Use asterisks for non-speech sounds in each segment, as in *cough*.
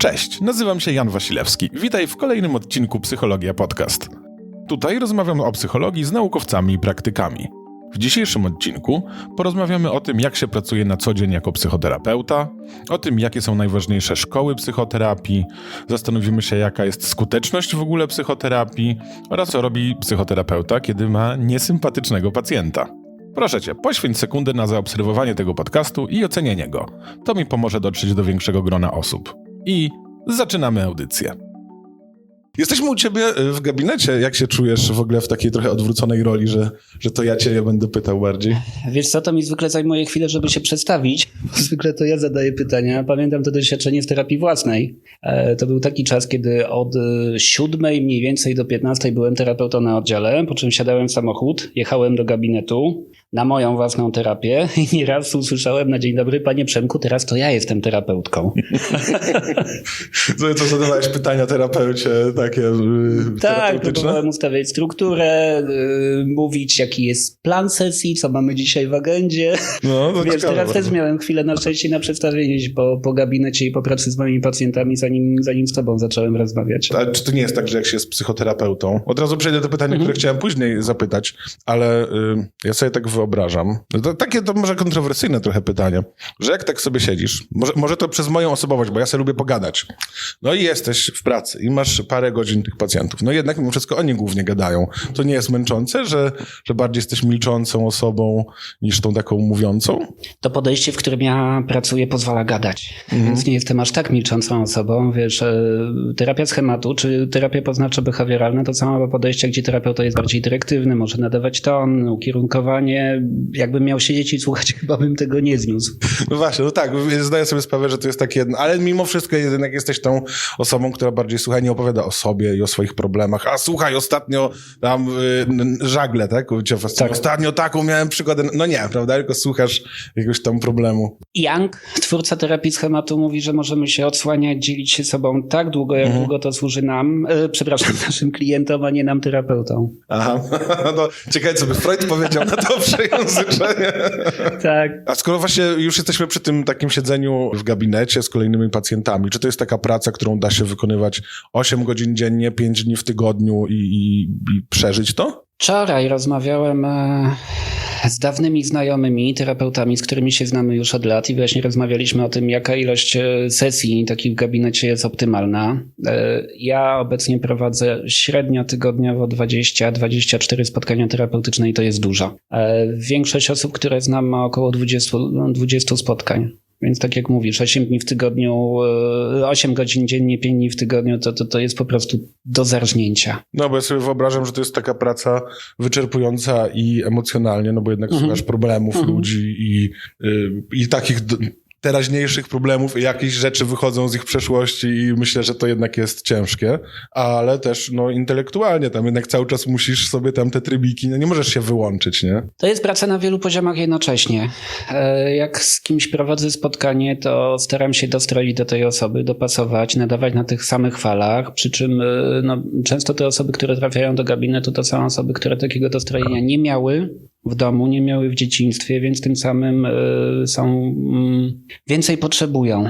Cześć, nazywam się Jan Wasilewski. Witaj w kolejnym odcinku Psychologia Podcast. Tutaj rozmawiamy o psychologii z naukowcami i praktykami. W dzisiejszym odcinku porozmawiamy o tym, jak się pracuje na co dzień jako psychoterapeuta, o tym, jakie są najważniejsze szkoły psychoterapii, zastanowimy się, jaka jest skuteczność w ogóle psychoterapii oraz co robi psychoterapeuta, kiedy ma niesympatycznego pacjenta. Proszę cię, poświęć sekundę na zaobserwowanie tego podcastu i ocenienie go. To mi pomoże dotrzeć do większego grona osób. I zaczynamy audycję. Jesteśmy u ciebie y, w gabinecie. Jak się czujesz w ogóle w takiej trochę odwróconej roli, że, że to ja cię będę pytał bardziej? Wiesz co, to mi zwykle zajmuje chwilę, żeby się przedstawić. *laughs* Zwykle to ja zadaję pytania. Pamiętam to doświadczenie z terapii własnej. E, To był taki czas, kiedy od e, siódmej mniej więcej do 15 byłem terapeutą na oddziale, po czym siadałem w samochód, jechałem do gabinetu na moją własną terapię i nieraz usłyszałem na dzień dobry, panie Przemku, teraz to ja jestem terapeutką. *laughs* Co zadawałeś pytania terapeucie takie y, Tak, terapeutyczne? próbowałem ustawiać strukturę, y, mówić jaki jest plan sesji, co mamy dzisiaj w agendzie. No, to Wiesz, ciekawe teraz też miałem chwilę na szczęście na przedstawienie się po, po gabinecie i po pracy z moimi pacjentami, zanim, zanim z tobą zacząłem rozmawiać. A czy to nie jest tak, że jak się jest psychoterapeutą? Od razu przejdę do pytania, Mhm. które chciałem później zapytać, ale y, ja sobie tak wyobrażam. No To, takie to może kontrowersyjne trochę pytanie, że jak tak sobie siedzisz, może, może to przez moją osobowość, bo ja sobie lubię pogadać. No i jesteś w pracy i masz parę godzin tych pacjentów. No jednak mimo wszystko oni głównie gadają. To nie jest męczące, że, że bardziej jesteś milczącą osobą niż tą taką mówiącą? To podejście, w którym ja pracuję, pozwala gadać. Więc nie jestem aż tak milczącą osobą. Wiesz, e, terapia schematu czy terapia poznawczo-behawioralna to samo podejście, gdzie terapeuta jest bardziej dyrektywny, może nadawać ton, ukierunkowanie. Jakbym miał siedzieć i słuchać, *laughs* chyba bym tego nie zniósł. No właśnie, no tak, zdaję sobie sprawę, że to jest takie jedno, ale mimo wszystko jednak jesteś tą osobą, która bardziej słucha, nie opowiada o sobie i o swoich problemach. A słuchaj, ostatnio tam y, żagle, tak? Cię. Tak. Ostatnio taką miałem przygodę. No nie, prawda? Tylko słuchasz jakiegoś tam problemu. Young, twórca terapii schematu, mówi, że możemy się odsłaniać, dzielić się sobą tak długo, jak długo to służy nam, e, przepraszam, *laughs* naszym klientom, a nie nam terapeutom. Aha, *laughs* no ciekawe, co by Freud powiedział na to *laughs* Tak. A skoro właśnie już jesteśmy przy tym takim siedzeniu w gabinecie z kolejnymi pacjentami, czy to jest taka praca, którą da się wykonywać 8 godzin dziennie, 5 dni w tygodniu i, i, i przeżyć to? Wczoraj rozmawiałem e, z dawnymi znajomymi, terapeutami, z którymi się znamy już od lat i właśnie rozmawialiśmy o tym, jaka ilość e, sesji takich w gabinecie jest optymalna. E, Ja obecnie prowadzę średnio tygodniowo 20-24 spotkania terapeutyczne i to jest dużo. Większość osób, które znam ma około 20, no, 20 spotkań. Więc tak jak mówisz, 8 dni w tygodniu, e, 8 godzin dziennie, 5 dni w tygodniu, to, to, to jest po prostu do zarżnięcia. No, bo ja sobie wyobrażam, że to jest taka praca wyczerpująca i emocjonalnie, no bo jednak Mhm. słuchasz problemów Mhm. ludzi i, y, i takich teraźniejszych problemów i jakieś rzeczy wychodzą z ich przeszłości i myślę, że to jednak jest ciężkie, ale też no intelektualnie tam jednak cały czas musisz sobie tam te trybiki, no nie możesz się wyłączyć, nie? To jest praca na wielu poziomach jednocześnie. E, Jak z kimś prowadzę spotkanie, to staram się dostroić do tej osoby, dopasować, nadawać na tych samych falach. Przy czym e, no, często te osoby, które trafiają do gabinetu, to są osoby, które takiego dostrojenia nie miały w domu, nie miały w dzieciństwie, więc tym samym e, są mm, więcej potrzebują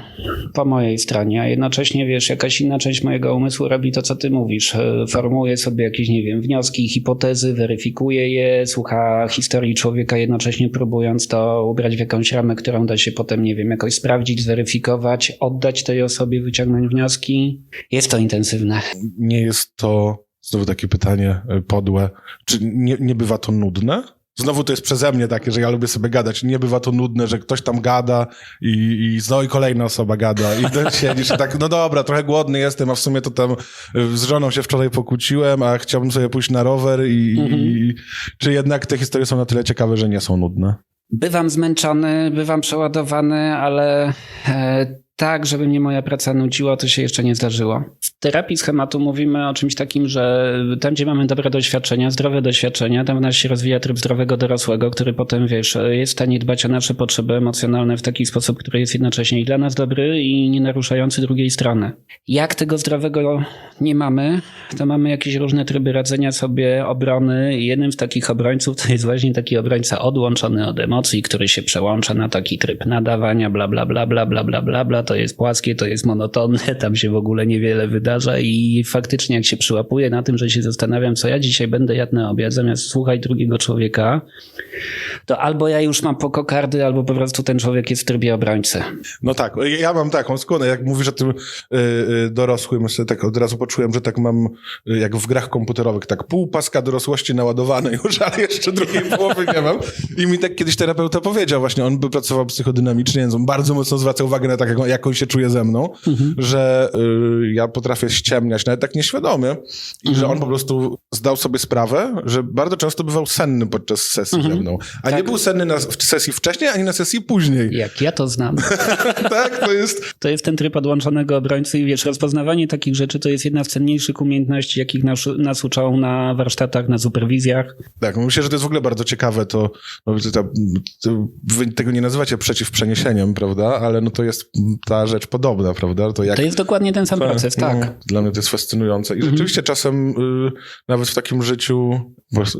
po mojej stronie, a jednocześnie wiesz, jakaś inna część mojego umysłu robi to, co ty mówisz. E, Formułuje sobie jakieś, nie wiem, wnioski, hipotezy, weryfikuje je, słucha historii człowieka, jednocześnie próbując to ubrać w jakąś ramę, którą da się potem, nie wiem, jakoś sprawdzić, zweryfikować, oddać tej osobie, wyciągnąć wnioski. Jest to intensywne. Nie jest to, znowu takie pytanie y, podłe, czy nie, nie bywa to nudne? Znowu to jest przeze mnie takie, że ja lubię sobie gadać. Nie bywa to nudne, że ktoś tam gada i, i znowu i kolejna osoba gada i *laughs* siedzisz i tak, no dobra, trochę głodny jestem, a w sumie to tam y, z żoną się wczoraj pokłóciłem, a chciałbym sobie pójść na rower i, Mhm. i czy jednak te historie są na tyle ciekawe, że nie są nudne? Bywam zmęczony, bywam przeładowany, ale e, tak, żeby mnie moja praca nudziła, to się jeszcze nie zdarzyło. W terapii schematu mówimy o czymś takim, że tam, gdzie mamy dobre doświadczenia, zdrowe doświadczenia, tam w nas się rozwija tryb zdrowego dorosłego, który potem, wiesz, jest w stanie dbać o nasze potrzeby emocjonalne w taki sposób, który jest jednocześnie i dla nas dobry i nie naruszający drugiej strony. Jak tego zdrowego nie mamy, to mamy jakieś różne tryby radzenia sobie obrony. Jednym z takich obrońców to jest właśnie taki obrońca odłączony od emocji, który się przełącza na taki tryb nadawania, bla, bla, bla, bla, bla, bla, bla to jest płaskie, to jest monotonne, *laughs* tam się w ogóle niewiele wydarza i faktycznie jak się przyłapuje na tym, że się zastanawiam, co ja dzisiaj będę jadł na obiad, zamiast słuchać drugiego człowieka, to albo ja już mam po kokardy, albo po prostu ten człowiek jest w trybie obrońcy. No tak, ja mam taką skłonę, jak mówisz o tym y, y, dorosłym, tak od razu poczułem, że tak mam, y, jak w grach komputerowych, tak pół paska dorosłości naładowane *laughs* już, ale jeszcze drugiej połowy nie mam. I mi tak kiedyś terapeuta powiedział właśnie, on by pracował psychodynamicznie, więc on bardzo mocno zwraca uwagę na tak, jak jak on się czuje ze mną, że y, ja potrafię ściemniać, nawet tak nieświadomie i że on po prostu zdał sobie sprawę, że bardzo często bywał senny podczas sesji ze mną, a nie Tak. był senny na sesji wcześniej, ani na sesji później. Jak ja to znam. *laughs* tak, to jest... To jest ten tryb odłączonego obrońcy i wiesz, rozpoznawanie takich rzeczy to jest jedna z cenniejszych umiejętności, jakich nas, nas uczą na warsztatach, na superwizjach. Tak, myślę, że to jest w ogóle bardzo ciekawe, to, no, to, to, to wy tego nie nazywacie przeciwprzeniesieniem, prawda, ale no to jest ta rzecz podobna, prawda, to jak... To jest dokładnie ten sam proces, tak. No, dla mnie to jest fascynujące. I rzeczywiście czasem y, nawet w takim życiu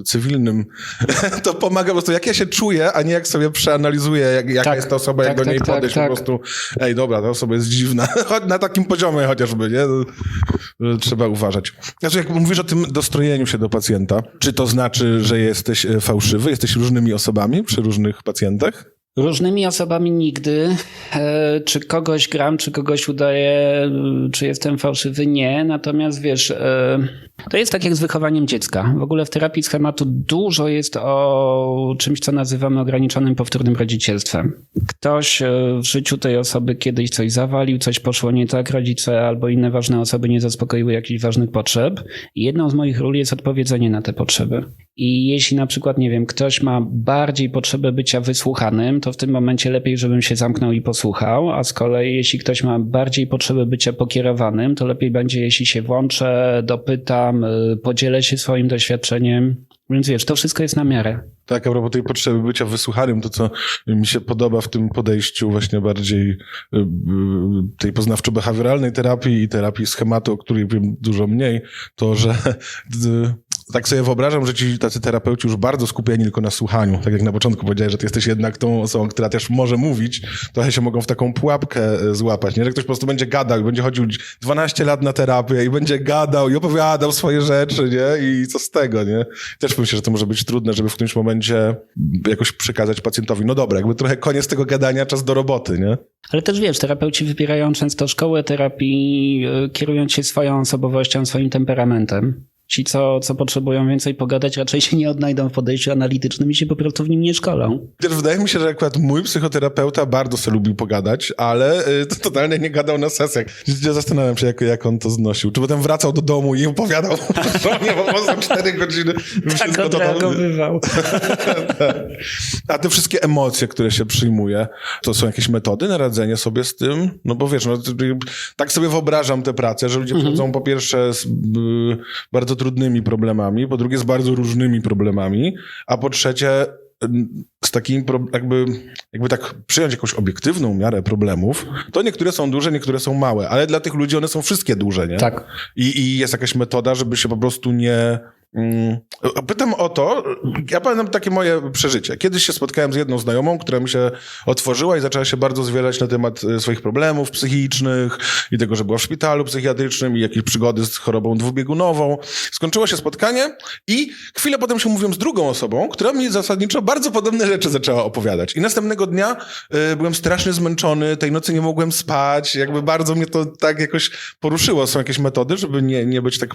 cywilnym *laughs* to pomaga po prostu, jak ja się czuję, a nie jak sobie przeanalizuję, jak, jaka Tak, jest ta osoba, jak tak, do niej tak, tak, podejść tak. po prostu. Ej, dobra, ta osoba jest dziwna. *laughs* Na takim poziomie chociażby, nie? No, Trzeba uważać. Znaczy, jak mówisz o tym dostrojeniu się do pacjenta, czy to znaczy, że jesteś e, fałszywy, jesteś różnymi osobami przy różnych pacjentach? Różnymi osobami nigdy. E, czy kogoś gram, czy kogoś udaję, e, czy jestem fałszywy? Nie. Natomiast wiesz, e, to jest tak jak z wychowaniem dziecka. W ogóle w terapii schematu dużo jest o czymś, co nazywamy ograniczonym powtórnym rodzicielstwem. Ktoś w życiu tej osoby kiedyś coś zawalił, coś poszło nie tak, rodzice albo inne ważne osoby nie zaspokoiły jakichś ważnych potrzeb. I jedną z moich ról jest odpowiedzenie na te potrzeby. I jeśli na przykład, nie wiem, ktoś ma bardziej potrzebę bycia wysłuchanym, to w tym momencie lepiej, żebym się zamknął i posłuchał, a z kolei jeśli ktoś ma bardziej potrzebę bycia pokierowanym, to lepiej będzie, jeśli się włączę, dopytam, y, podzielę się swoim doświadczeniem. Więc wiesz, to wszystko jest na miarę. Tak, a propos tej potrzeby bycia wysłuchanym, to co mi się podoba w tym podejściu właśnie bardziej y, y, tej poznawczo-behawioralnej terapii i terapii schematu, o której wiem dużo mniej, to że *laughs* tak sobie wyobrażam, że ci tacy terapeuci już bardzo skupieni tylko na słuchaniu. Tak jak na początku powiedziałeś, że ty jesteś jednak tą osobą, która też może mówić, trochę się mogą w taką pułapkę y, złapać, nie? Że ktoś po prostu będzie gadał i będzie chodził 12 lat na terapię i będzie gadał i opowiadał swoje rzeczy, nie? I co z tego, nie? Też myślę, że to może być trudne, żeby w którymś momencie jakoś przekazać pacjentowi, no dobra, jakby trochę koniec tego gadania, czas do roboty, nie? Ale też wiesz, terapeuci wybierają często szkołę terapii, y, kierując się swoją osobowością, swoim temperamentem. Ci, co, co potrzebują więcej pogadać, raczej się nie odnajdą w podejściu analitycznym i się po prostu w nim nie szkolą. Też wydaje mi się, że akurat mój psychoterapeuta bardzo sobie lubił pogadać, ale y, to totalnie nie gadał na sesjach. Ja zastanawiam się, jak, jak on to znosił. Czy potem wracał do domu i opowiadał *laughs* żonie po prostu cztery godziny. Tak odreagowywał. *laughs* A te wszystkie emocje, które się przyjmuje, to są jakieś metody na radzenie sobie z tym? No bo wiesz, no, tak sobie wyobrażam tę pracę, że ludzie przychodzą po pierwsze z y, bardzo trudnymi problemami, po drugie z bardzo różnymi problemami, a po trzecie z takimi, pro- jakby, jakby tak przyjąć jakąś obiektywną miarę problemów, to niektóre są duże, niektóre są małe, ale dla tych ludzi one są wszystkie duże, nie? Tak. I, I jest jakaś metoda, żeby się po prostu nie. Mm, pytam o to, ja pamiętam takie moje przeżycie. Kiedyś się spotkałem z jedną znajomą, która mi się otworzyła i zaczęła się bardzo zwielać na temat e, swoich problemów psychicznych i tego, że była w szpitalu psychiatrycznym i jakieś przygody z chorobą dwubiegunową. Skończyło się spotkanie i chwilę potem się mówiłem z drugą osobą, która mi zasadniczo bardzo podobne rzeczy zaczęła opowiadać. I następnego dnia y, byłem strasznie zmęczony, tej nocy nie mogłem spać, jakby bardzo mnie to tak jakoś poruszyło. Są jakieś metody, żeby nie, nie być tak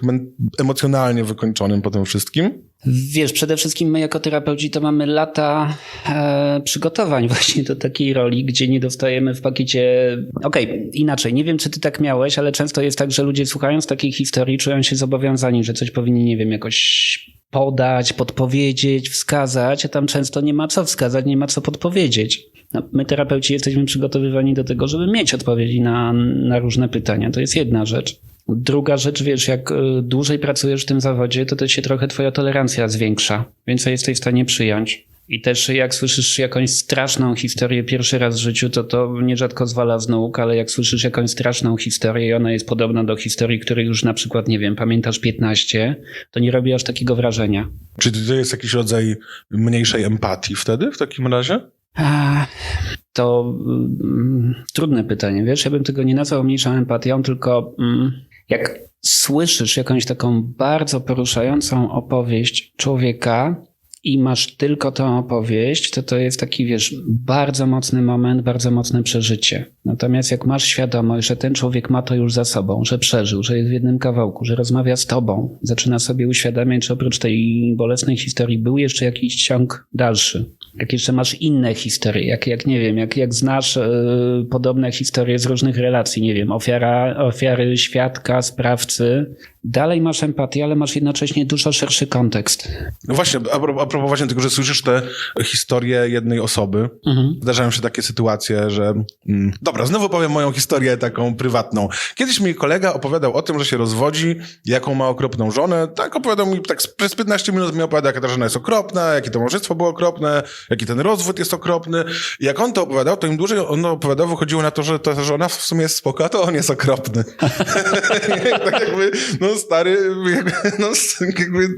emocjonalnie wykończonym po tym wszystkim? Wiesz, przede wszystkim my jako terapeuci to mamy lata e, przygotowań *laughs* właśnie do takiej roli, gdzie nie dostajemy w pakiecie. Okej, inaczej, nie wiem czy ty tak miałeś, ale często jest tak, że ludzie słuchając takiej historii czują się zobowiązani, że coś powinni, nie wiem, jakoś podać, podpowiedzieć, wskazać, a tam często nie ma co wskazać, nie ma co podpowiedzieć. No, my terapeuci jesteśmy przygotowywani do tego, żeby mieć odpowiedzi na, na różne pytania. To jest jedna rzecz. Druga rzecz, wiesz, jak y, dłużej pracujesz w tym zawodzie, to też się trochę twoja tolerancja zwiększa. Więcej jesteś w stanie przyjąć. I też jak słyszysz jakąś straszną historię pierwszy raz w życiu, to to nierzadko zwala z nóg, ale jak słyszysz jakąś straszną historię i ona jest podobna do historii, której już na przykład, nie wiem, pamiętasz 15, to nie robi aż takiego wrażenia. Czy to jest jakiś rodzaj mniejszej empatii wtedy w takim razie? A, To mm, trudne pytanie, wiesz, ja bym tego nie nazwał mniejszą empatią, tylko mm, jak słyszysz jakąś taką bardzo poruszającą opowieść człowieka i masz tylko tą opowieść, to to jest taki, wiesz, bardzo mocny moment, bardzo mocne przeżycie. Natomiast jak masz świadomość, że ten człowiek ma to już za sobą, że przeżył, że jest w jednym kawałku, że rozmawia z tobą, zaczyna sobie uświadamiać, że oprócz tej bolesnej historii był jeszcze jakiś ciąg dalszy. Jak jeszcze masz inne historie, jak, jak nie wiem, jak, jak znasz e, podobne historie z różnych relacji, nie wiem, ofiara, ofiary, świadka, sprawcy, dalej masz empatię, ale masz jednocześnie dużo szerszy kontekst. No właśnie, a a propos właśnie tego, że słyszysz te historie jednej osoby. Mhm. Zdarzają się takie sytuacje, że... Mm, dobra, znowu powiem moją historię taką prywatną. Kiedyś mi kolega opowiadał o tym, że się rozwodzi, jaką ma okropną żonę. Tak opowiadał mi, tak przez 15 minut mi opowiada, jaka ta żona jest okropna, jakie to małżeństwo było okropne, jaki ten rozwód jest okropny. I jak on to opowiadał, to im dłużej on opowiadał, wychodziło na to, że ta żona w sumie jest spoko, a to on jest okropny. *laughs* tak jakby, no stary, jakby, no jakby,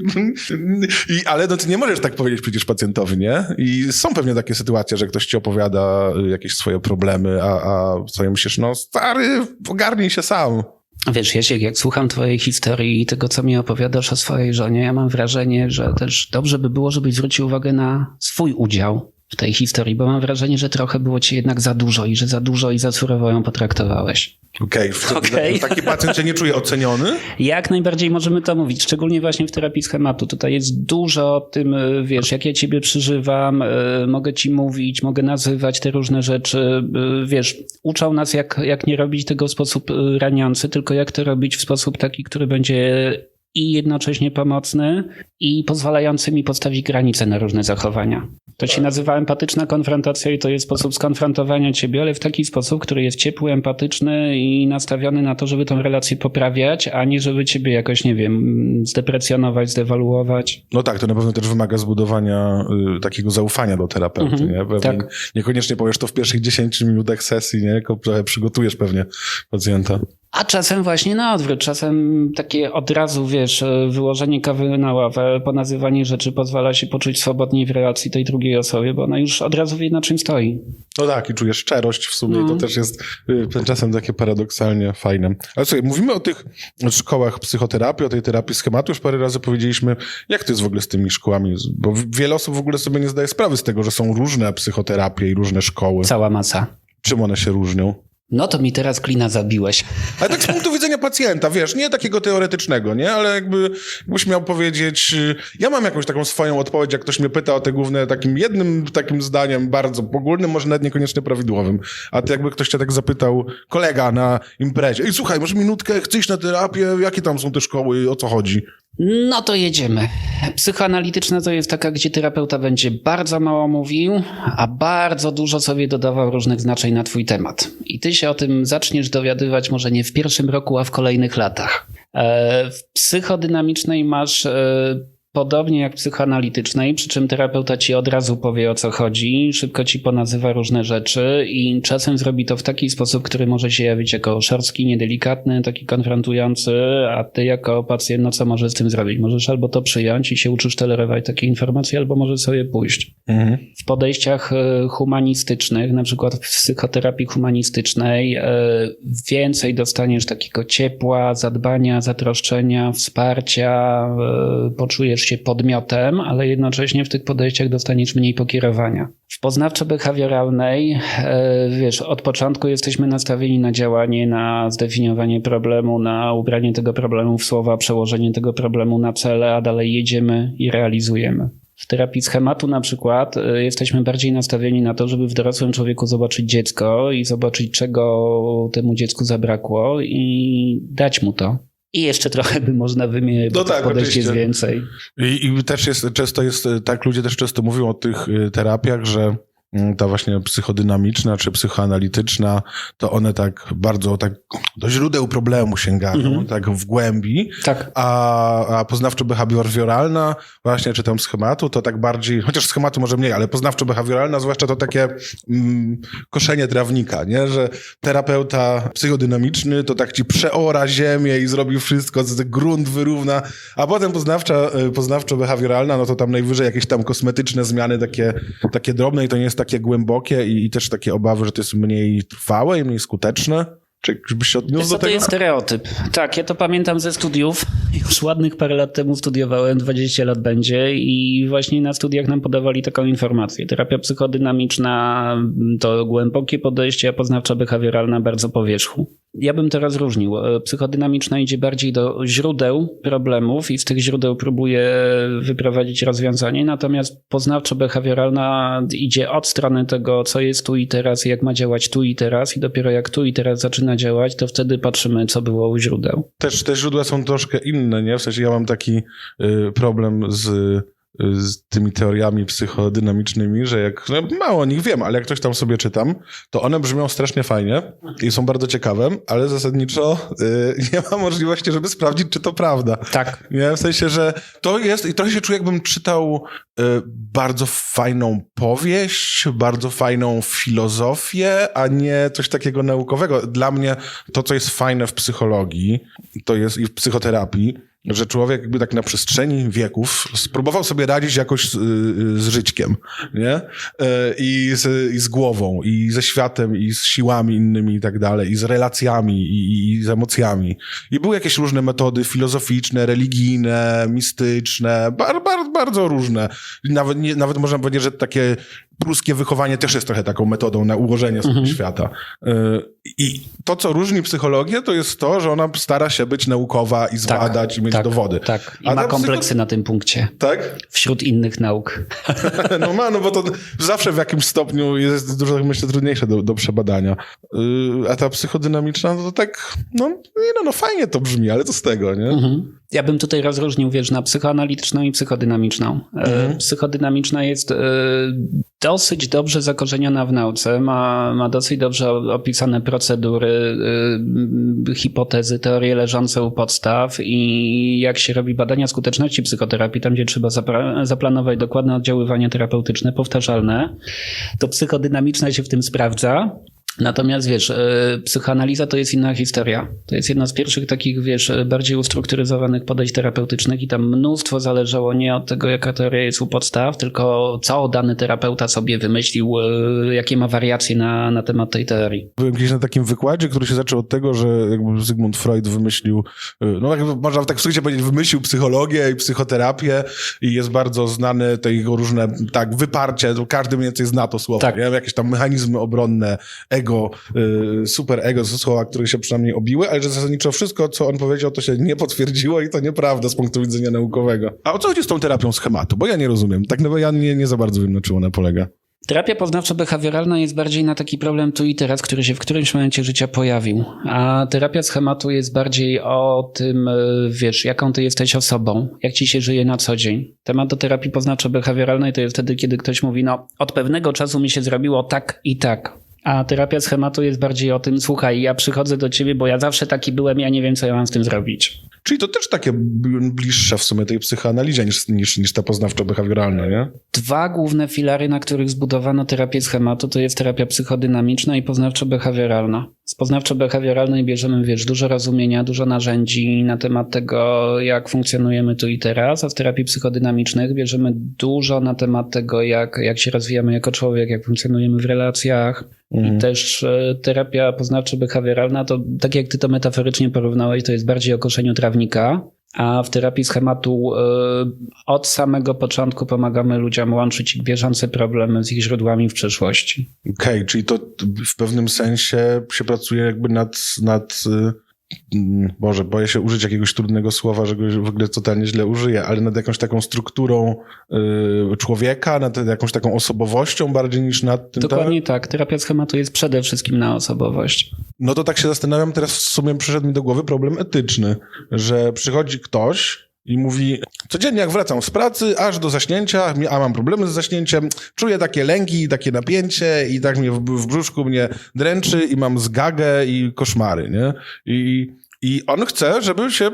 i, ale no ty nie możesz tak powiedzieć przecież pacjentowi, nie? I są pewnie takie sytuacje, że ktoś ci opowiada y, jakieś swoje problemy, a, a sobie myślisz, no stary, ogarnij się sam. Wiesz, Jasiek, jak słucham twojej historii i tego, co mi opowiadasz o swojej żonie, ja mam wrażenie, że też dobrze by było, żebyś zwrócił uwagę na swój udział w tej historii, bo mam wrażenie, że trochę było ci jednak za dużo i że za dużo i za surowo ją potraktowałeś. Okej, Okej. taki pacjent się nie czuje oceniony? Jak najbardziej możemy to mówić, szczególnie właśnie w terapii schematu. Tutaj jest dużo o tym, y, wiesz, jak ja ciebie przeżywam, y, mogę ci mówić, mogę nazywać te różne rzeczy, y, wiesz, uczą nas jak, jak nie robić tego w sposób raniący, tylko jak to robić w sposób taki, który będzie i jednocześnie pomocny i pozwalający mi postawić granice na różne zachowania. To się nazywa empatyczna konfrontacja i to jest sposób skonfrontowania ciebie, ale w taki sposób, który jest ciepły, empatyczny i nastawiony na to, żeby tą relację poprawiać, a nie żeby ciebie jakoś, nie wiem, zdeprecjonować, zdewaluować. No tak, to na pewno też wymaga zbudowania y, takiego zaufania do terapeuty, Mhm, nie? Pewnie tak. Niekoniecznie powiesz to w pierwszych 10 minutach sesji, nie? Tylko trochę przygotujesz pewnie pacjenta. A czasem właśnie na odwrót, czasem takie od razu, wiesz, wyłożenie kawy na ławę, ponazywanie rzeczy pozwala się poczuć swobodniej w relacji tej drugiej osobie, bo ona już od razu wie na czym stoi. No tak, i czujesz szczerość w sumie, i to No. też jest y, czasem takie paradoksalnie fajne. Ale słuchaj, mówimy o tych szkołach psychoterapii, o tej terapii schematu, już parę razy powiedzieliśmy, jak to jest w ogóle z tymi szkołami, bo wiele osób w ogóle sobie nie zdaje sprawy z tego, że są różne psychoterapie i różne szkoły. Cała masa. Czym one się różnią? No to mi teraz klina zabiłeś. Ale tak z punktu widzenia pacjenta, wiesz, nie takiego teoretycznego, nie? Ale jakby, jakbyś miał powiedzieć, y, ja mam jakąś taką swoją odpowiedź, jak ktoś mnie pyta o te główne, takim jednym takim zdaniem, bardzo ogólnym, może nawet niekoniecznie prawidłowym. A ty jakby ktoś cię tak zapytał, kolega na imprezie, ej słuchaj, masz minutkę, chcesz na terapię, jakie tam są te szkoły, o co chodzi? No to jedziemy. Psychoanalityczna to jest taka, gdzie terapeuta będzie bardzo mało mówił, a bardzo dużo sobie dodawał różnych znaczeń na twój temat. I ty się o tym zaczniesz dowiadywać może nie w pierwszym roku, a w kolejnych latach. E, W psychodynamicznej masz e, podobnie jak w psychoanalitycznej, przy czym terapeuta ci od razu powie o co chodzi, szybko ci ponazywa różne rzeczy i czasem zrobi to w taki sposób, który może się jawić jako szorstki, niedelikatny, taki konfrontujący, a ty jako pacjent, no co możesz z tym zrobić? Możesz albo to przyjąć i się uczysz tolerować takie informacje, albo możesz sobie pójść. W podejściach e, humanistycznych, na przykład w psychoterapii humanistycznej, e, więcej dostaniesz takiego ciepła, zadbania, zatroszczenia, wsparcia, e, poczujesz się podmiotem, ale jednocześnie w tych podejściach dostaniesz mniej pokierowania. W poznawczo-behawioralnej, e, wiesz, od początku jesteśmy nastawieni na działanie, na zdefiniowanie problemu, na ubranie tego problemu w słowa, przełożenie tego problemu na cele, a dalej jedziemy i realizujemy. W terapii schematu na przykład y, jesteśmy bardziej nastawieni na to, żeby w dorosłym człowieku zobaczyć dziecko i zobaczyć, czego temu dziecku zabrakło i dać mu to. I jeszcze trochę by można wymienić, bo No tak, podejść jest więcej. I, I też jest, często jest, tak ludzie też często mówią o tych y, terapiach, że ta właśnie psychodynamiczna czy psychoanalityczna, to one tak bardzo tak do źródeł problemu sięgają, Mhm. tak w głębi, Tak. a, a poznawczo-behawioralna, właśnie czy tam schematu, to tak bardziej, chociaż schematu może mniej, ale poznawczo-behawioralna, zwłaszcza to takie mm, koszenie trawnika, nie? że terapeuta psychodynamiczny to tak ci przeora ziemię i zrobi wszystko, grunt wyrówna, a potem poznawcza, y, poznawczo-behawioralna, no to tam najwyżej jakieś tam kosmetyczne zmiany takie, takie drobne i to nie jest takie głębokie i, i też takie obawy, że to jest mniej trwałe i mniej skuteczne. Czy byś się odniósł Wiesz do co, to tego? jest stereotyp. Tak, ja to pamiętam ze studiów. Już ładnych parę lat temu studiowałem, 20 lat będzie i właśnie na studiach nam podawali taką informację. Terapia psychodynamiczna to głębokie podejście, a poznawczo-behawioralna bardzo po wierzchu. Ja bym to rozróżnił. E, Psychodynamiczna idzie bardziej do źródeł problemów i z tych źródeł próbuje wyprowadzić rozwiązanie, natomiast poznawczo-behawioralna idzie od strony tego, co jest tu i teraz, jak ma działać tu i teraz i dopiero jak tu i teraz zaczyna działać, to wtedy patrzymy, co było u źródeł. też te źródła są troszkę inne, nie? W sensie ja mam taki y, problem z, z tymi teoriami psychodynamicznymi, że jak, no mało o nich wiem, ale jak coś tam sobie czytam, to one brzmią strasznie fajnie i są bardzo ciekawe, ale zasadniczo y, nie ma możliwości, żeby sprawdzić, czy to prawda. Tak. Nie, w sensie, że to jest i trochę się czuję, jakbym czytał y, bardzo fajną powieść, bardzo fajną filozofię, a nie coś takiego naukowego. Dla mnie to, co jest fajne w psychologii, to jest i w psychoterapii, że człowiek jakby tak na przestrzeni wieków spróbował sobie radzić jakoś z, z żyćkiem, nie? Y, I z, I z głową, i ze światem, i z siłami innymi i tak dalej, i z relacjami, i, i- z emocjami. I były jakieś różne metody filozoficzne, religijne, mistyczne, bar, bar, bardzo różne. Nawet, nie, nawet można powiedzieć, że takie pruskie wychowanie też jest trochę taką metodą na ułożenie sobie świata. Y, I to, co różni psychologię, to jest to, że ona stara się być naukowa i zbadać i mieć tak, dowody. Tak. I A ma na kompleksy na tym punkcie. Tak? Wśród innych nauk. *laughs* No ma, no bo to zawsze w jakimś stopniu jest dużo, myślę, trudniejsze do, do przebadania. Yy, a ta psychodynamiczna, no to tak, no, no, no fajnie to brzmi, ale co z tego, nie? Mhm. Ja bym tutaj rozróżnił, wiesz, na psychoanalityczną i psychodynamiczną. E, Mhm. Psychodynamiczna jest e, dosyć dobrze zakorzeniona w nauce, ma, ma dosyć dobrze opisane procedury, e, hipotezy, teorie leżące u podstaw i jak się robi badania skuteczności psychoterapii, tam gdzie trzeba zaplanować dokładne oddziaływanie terapeutyczne, powtarzalne, to psychodynamiczna się w tym sprawdza. Natomiast wiesz, e, psychoanaliza to jest inna historia. To jest jedna z pierwszych takich, wiesz, e, bardziej ustrukturyzowanych podejść terapeutycznych i tam mnóstwo zależało nie od tego, jaka teoria jest u podstaw, tylko co dany terapeuta sobie wymyślił, e, jakie ma wariacje na, na temat tej teorii. Byłem gdzieś na takim wykładzie, który się zaczął od tego, że jakby Zygmunt Freud wymyślił, no jakby można tak w skrócie powiedzieć, wymyślił psychologię i psychoterapię i jest bardzo znane te jego różne, tak, wyparcie, każdy mniej więcej zna to słowo, Tak. nie? Jakieś tam mechanizmy obronne, ego, yy, super ego, słowa, które się przynajmniej obiły, ale że zasadniczo wszystko, co on powiedział, to się nie potwierdziło i to nieprawda z punktu widzenia naukowego. A o co chodzi z tą terapią schematu? Bo ja nie rozumiem. Tak no bo ja nie, nie za bardzo wiem, na czym ona polega. Terapia poznawczo-behawioralna jest bardziej na taki problem tu i teraz, który się w którymś momencie życia pojawił. A terapia schematu jest bardziej o tym, e, wiesz, jaką ty jesteś osobą, jak ci się żyje na co dzień. Temat do terapii poznawczo-behawioralnej to jest wtedy, kiedy ktoś mówi, no od pewnego czasu mi się zrobiło tak i tak. A terapia schematu jest bardziej o tym, słuchaj, ja przychodzę do ciebie, bo ja zawsze taki byłem, ja nie wiem, co ja mam z tym zrobić. Czyli to też takie bliższe w sumie tej psychoanalizie niż, niż, niż ta poznawczo-behawioralna, nie? Dwa główne filary, na których zbudowano terapię schematu, to jest terapia psychodynamiczna i poznawczo-behawioralna. Z poznawczo-behawioralnej bierzemy, wiesz, dużo rozumienia, dużo narzędzi na temat tego, jak funkcjonujemy tu i teraz, a z terapii psychodynamicznych bierzemy dużo na temat tego, jak, jak się rozwijamy jako człowiek, jak funkcjonujemy w relacjach. Mhm. I też e, terapia poznawczo-behawioralna, to tak jak ty to metaforycznie porównałeś, to jest bardziej o koszeniu trawnika, a w terapii schematu e, od samego początku pomagamy ludziom łączyć ich bieżące problemy z ich źródłami w przeszłości. Okej, czyli to w pewnym sensie się pracuje jakby nad, nad y, mm, Boże, boję się użyć jakiegoś trudnego słowa, że go w ogóle totalnie źle użyję, ale nad jakąś taką strukturą y, człowieka, nad jakąś taką osobowością bardziej niż nad tym. Dokładnie tak. Terapia schematu jest przede wszystkim na osobowość. No to tak się zastanawiam, teraz w sumie przyszedł mi do głowy problem etyczny, że przychodzi ktoś I mówi, codziennie jak wracam z pracy, aż do zaśnięcia, a mam problemy z zaśnięciem, czuję takie lęki, takie napięcie i tak mnie w, w brzuszku mnie dręczy i mam zgagę i koszmary, nie? I, i on chce, żeby się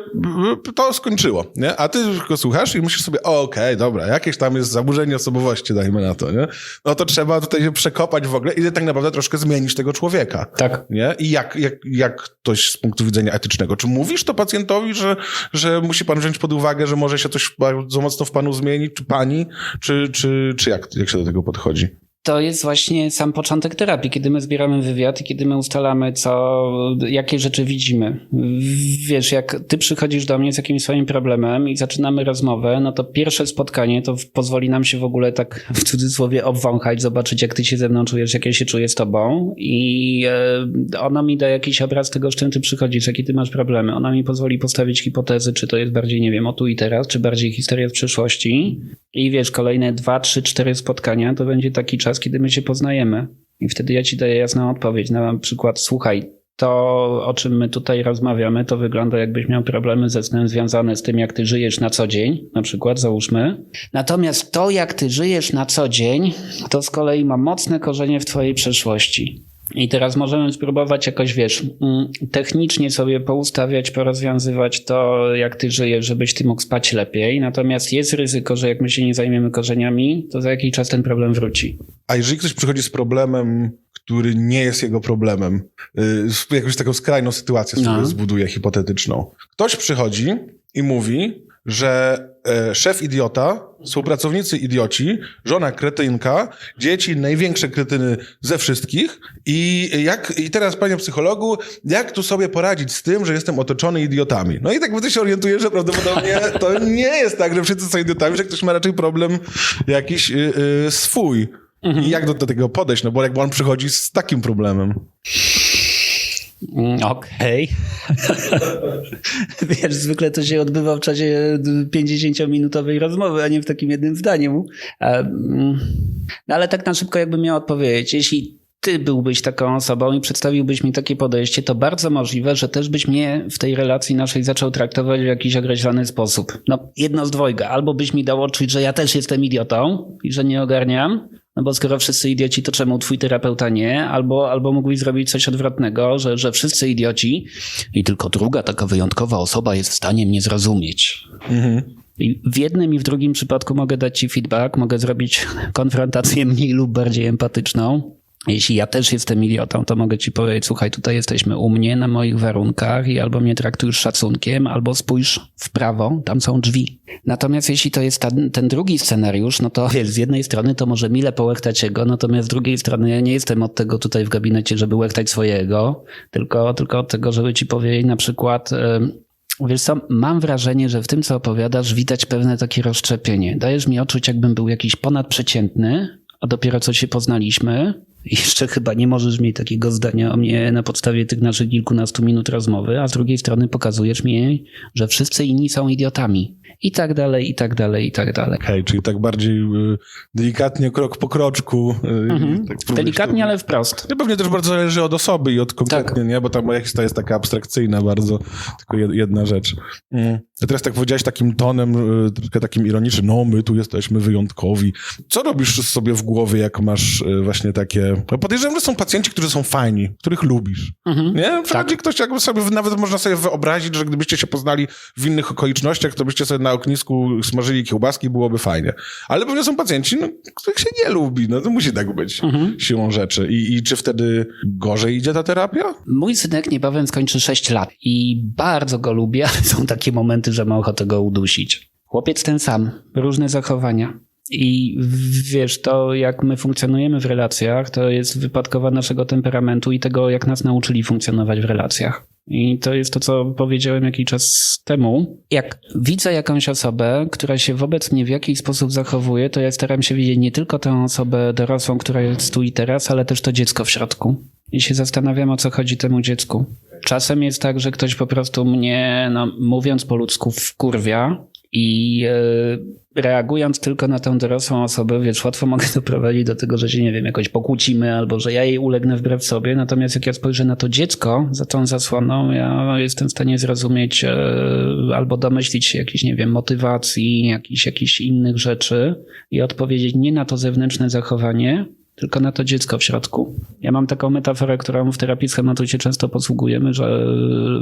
to skończyło, nie? A ty go słuchasz i myślisz sobie, okej, dobra, jakieś tam jest zaburzenie osobowości, dajmy na to, nie? No to trzeba tutaj się przekopać w ogóle i tak naprawdę troszkę zmienić tego człowieka. Tak. Nie? I jak, jak, jak ktoś z punktu widzenia etycznego? Czy mówisz to pacjentowi, że, że musi pan wziąć pod uwagę, że może się coś bardzo mocno w panu zmienić, czy pani, czy, czy, czy jak, jak się do tego podchodzi? To jest właśnie sam początek terapii, kiedy my zbieramy wywiad i kiedy my ustalamy, co, jakie rzeczy widzimy. Wiesz, jak ty przychodzisz do mnie z jakimś swoim problemem i zaczynamy rozmowę, no to pierwsze spotkanie to pozwoli nam się w ogóle tak w cudzysłowie obwąchać, zobaczyć, jak ty się ze mną czujesz, jak ja się czuję z tobą i e, ono mi da jakiś obraz tego, z czym ty przychodzisz, jakie ty masz problemy. Ona mi pozwoli postawić hipotezy, czy to jest bardziej, nie wiem, o tu i teraz, czy bardziej historia z przeszłości. I wiesz, kolejne dwa, trzy, cztery spotkania to będzie taki czas, kiedy my się poznajemy. I wtedy ja ci daję jasną odpowiedź. Na przykład, słuchaj, to o czym my tutaj rozmawiamy, to wygląda jakbyś miał problemy ze snem związane z tym, jak ty żyjesz na co dzień, na przykład, załóżmy. Natomiast to, jak ty żyjesz na co dzień, to z kolei ma mocne korzenie w twojej przeszłości. I teraz możemy spróbować jakoś, wiesz, mm, technicznie sobie poustawiać, porozwiązywać to, jak ty żyjesz, żebyś ty mógł spać lepiej. Natomiast jest ryzyko, że jak my się nie zajmiemy korzeniami, to za jakiś czas ten problem wróci. A jeżeli ktoś przychodzi z problemem, który nie jest jego problemem, yy, jakąś taką skrajną sytuację sobie No. zbuduje hipotetyczną. Ktoś przychodzi i mówi, że e, szef idiota, współpracownicy idioci, żona kretynka, dzieci największe kretyny ze wszystkich i jak, i teraz panie psychologu, jak tu sobie poradzić z tym, że jestem otoczony idiotami? No i tak ty się orientujesz, że prawdopodobnie *laughs* to nie jest tak, że wszyscy są idiotami, że ktoś ma raczej problem jakiś y, y, swój. I jak do, do tego podejść? No bo jakby on przychodzi z takim problemem. Mm, Okej. *laughs* Wiesz, zwykle to się odbywa w czasie 50-minutowej rozmowy, a nie w takim jednym zdaniu. A, mm, No ale tak na szybko jakbym miał odpowiedzieć. Jeśli ty byłbyś taką osobą i przedstawiłbyś mi takie podejście, to bardzo możliwe, że też byś mnie w tej relacji naszej zaczął traktować w jakiś określony sposób. No, jedno z dwojga. Albo byś mi dał odczuć, że ja też jestem idiotą i że nie ogarniam, no bo skoro wszyscy idioci, to czemu twój terapeuta nie? Albo, albo mógłbyś zrobić coś odwrotnego, że, że wszyscy idioci i tylko druga taka wyjątkowa osoba jest w stanie mnie zrozumieć. I w jednym i w drugim przypadku mogę dać ci feedback, mogę zrobić konfrontację mniej lub bardziej empatyczną. Jeśli ja też jestem idiotą, to mogę ci powiedzieć, słuchaj, tutaj jesteśmy u mnie na moich warunkach i albo mnie traktujesz szacunkiem, albo spójrz w prawo, tam są drzwi. Natomiast jeśli to jest ten, ten drugi scenariusz, no to wiesz, z jednej strony to może mile połechtać jego, natomiast z drugiej strony ja nie jestem od tego tutaj w gabinecie, żeby łechtać swojego, tylko, tylko od tego, żeby ci powiedzieć na przykład... em, Wiesz co, mam wrażenie, że w tym, co opowiadasz, widać pewne takie rozszczepienie. Dajesz mi odczuć, jakbym był jakiś ponadprzeciętny, a dopiero co się poznaliśmy. Jeszcze chyba nie możesz mieć takiego zdania o mnie na podstawie tych naszych kilkunastu minut rozmowy, a z drugiej strony pokazujesz mi, że wszyscy inni są idiotami. I tak dalej, i tak dalej, i tak dalej. Hej, czyli tak bardziej y, delikatnie, krok po kroczku. y, tak próbujesz to- Delikatnie, ale wprost. No pewnie też bardzo zależy od osoby i od konkretnie, nie? Bo tam jakieś to jest taka abstrakcyjna bardzo, tylko jed- jedna rzecz. Mm. A teraz tak powiedziałeś takim tonem, y, troszkę takim ironicznym, no my tu jesteśmy wyjątkowi. Co robisz sobie w głowie, jak masz właśnie takie... No podejrzewam, że są pacjenci, którzy są fajni, których lubisz. Mhm. Nie? Przychodzi ktoś, jakby sobie, nawet można sobie wyobrazić, że gdybyście się poznali w innych okolicznościach, to byście sobie na ognisku smażyli kiełbaski, byłoby fajnie. Ale pewnie są pacjenci, no, których się nie lubi, no to musi tak być siłą rzeczy. I, I czy wtedy gorzej idzie ta terapia? Mój synek niebawem skończy 6 lat i bardzo go lubię, ale są takie momenty, że mam ochotę go udusić. Chłopiec ten sam, różne zachowania. I wiesz, to jak my funkcjonujemy w relacjach, to jest wypadkowa naszego temperamentu i tego, jak nas nauczyli funkcjonować w relacjach. I to jest to, co powiedziałem jakiś czas temu. Jak widzę jakąś osobę, która się wobec mnie w jakiś sposób zachowuje, to ja staram się widzieć nie tylko tę osobę dorosłą, która jest tu i teraz, ale też to dziecko w środku. I się zastanawiam, o co chodzi temu dziecku. Czasem jest tak, że ktoś po prostu mnie, no, mówiąc po ludzku, wkurwia I e, reagując tylko na tę dorosłą osobę, wiesz, łatwo mogę *laughs* doprowadzić do tego, że się, nie wiem, jakoś pokłócimy albo że ja jej ulegnę wbrew sobie. Natomiast jak ja spojrzę na to dziecko za tą zasłoną, ja jestem w stanie zrozumieć e, albo domyślić się jakichś, nie wiem, motywacji, jakichś, jakichś innych rzeczy i odpowiedzieć nie na to zewnętrzne zachowanie, tylko na to dziecko w środku. Ja mam taką metaforę, którą w terapii schematu często posługujemy, że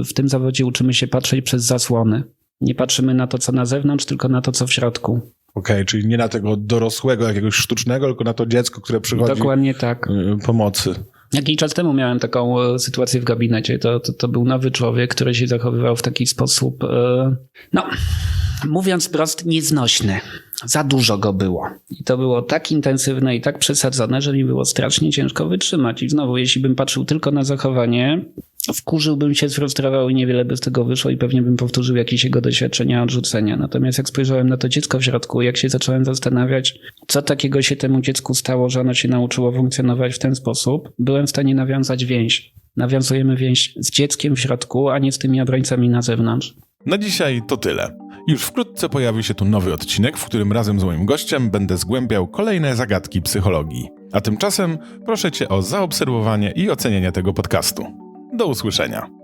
w tym zawodzie uczymy się patrzeć przez zasłony. Nie patrzymy na to, co na zewnątrz, tylko na to, co w środku. Okej, czyli nie na tego dorosłego, jakiegoś sztucznego, tylko na to dziecko, które przychodzi Dokładnie tak. y, pomocy. Jakiś czas temu miałem taką e, sytuację w gabinecie. To, to, to był nowy człowiek, który się zachowywał w taki sposób, e, no, mówiąc prost, nieznośny. Za dużo go było. I to było tak intensywne i tak przesadzone, że mi było strasznie ciężko wytrzymać. I znowu, jeśli bym patrzył tylko na zachowanie, wkurzyłbym się, sfrustrował i niewiele by z tego wyszło i pewnie bym powtórzył jakieś jego doświadczenia odrzucenia. Natomiast jak spojrzałem na to dziecko w środku, jak się zacząłem zastanawiać, co takiego się temu dziecku stało, że ono się nauczyło funkcjonować w ten sposób, byłem w stanie nawiązać więź. Nawiązujemy więź z dzieckiem w środku, a nie z tymi obrońcami na zewnątrz. Na dzisiaj to tyle. Już wkrótce pojawi się tu nowy odcinek, w którym razem z moim gościem będę zgłębiał kolejne zagadki psychologii. A tymczasem proszę Cię o zaobserwowanie i ocenienie tego podcastu. Do usłyszenia.